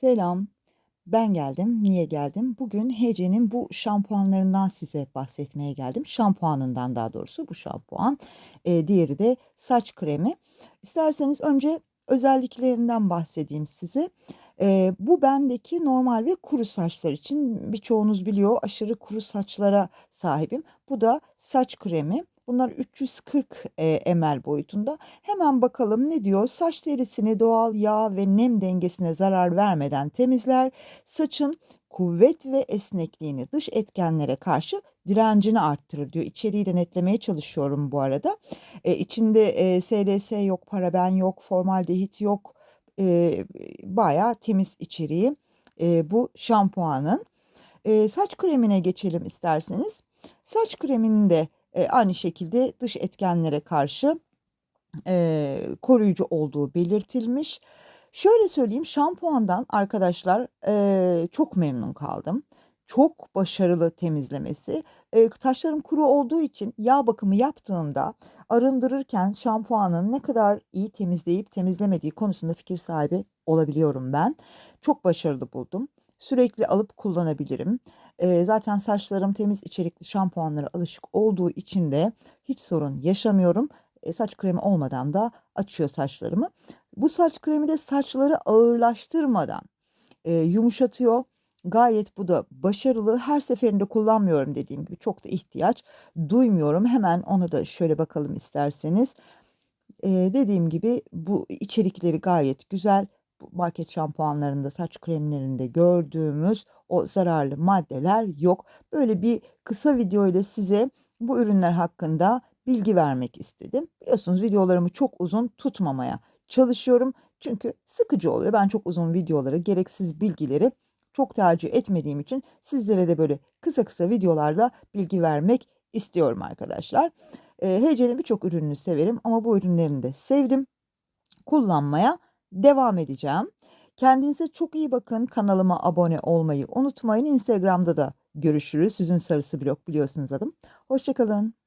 Selam, ben geldim. Niye geldim? Bugün Hece'nin bu şampuanlarından size bahsetmeye geldim. Şampuanından daha doğrusu bu şampuan. Eee, diğeri de saç kremi. İsterseniz önce özelliklerinden bahsedeyim size. Eee, bu bendeki normal ve kuru saçlar için. Birçoğunuz biliyor aşırı kuru saçlara sahibim. Bu da saç kremi. Bunlar 340 eee, ml boyutunda. Hemen bakalım ne diyor? Saç derisini doğal yağ ve nem dengesine zarar vermeden temizler. Saçın kuvvet ve esnekliğini, dış etkenlere karşı direncini arttırır diyor. İçeriği de netlemeye çalışıyorum bu arada. Eee, içinde, eee, SLS yok, paraben yok, formaldehit yok. Eee, bayağı temiz içeriği, eee, bu şampuanın. Eee, saç kremine geçelim isterseniz. Saç kreminin eee, aynı şekilde dış etkenlere karşı, eee, koruyucu olduğu belirtilmiş. Şöyle söyleyeyim, şampuandan arkadaşlar, eee, çok memnun kaldım. Çok başarılı temizlemesi. Eee, saçlarım kuru olduğu için yağ bakımı yaptığımda arındırırken şampuanın ne kadar iyi temizleyip temizlemediği konusunda fikir sahibi olabiliyorum ben. Çok başarılı buldum. Sürekli alıp kullanabilirim. Zaten saçlarım temiz içerikli şampuanlara alışık olduğu için de hiç sorun yaşamıyorum. Saç kremi olmadan da açıyor saçlarımı. Bu saç kremi de saçları ağırlaştırmadan, yumuşatıyor. Gayet bu da başarılı. Her seferinde kullanmıyorum dediğim gibi. Çok da ihtiyaç duymuyorum. Hemen ona da şöyle bakalım isterseniz. Eee, dediğim gibi bu içerikleri gayet güzel. Market şampuanlarında, saç kremlerinde gördüğümüz o zararlı maddeler yok. Böyle bir kısa video ile size bu ürünler hakkında bilgi vermek istedim. Biliyorsunuz videolarımı çok uzun tutmamaya çalışıyorum. Çünkü sıkıcı oluyor. Ben çok uzun videoları, gereksiz bilgileri çok tercih etmediğim için sizlere de böyle kısa kısa videolarla bilgi vermek istiyorum arkadaşlar. Eee, Hece'nin birçok ürününü severim ama bu ürünlerini de sevdim. Kullanmaya devam edeceğim. Kendinize çok iyi bakın. Kanalıma abone olmayı unutmayın. Instagram'da da görüşürüz. Süzün Sarısı Blog biliyorsunuz adım. Hoşça kalın.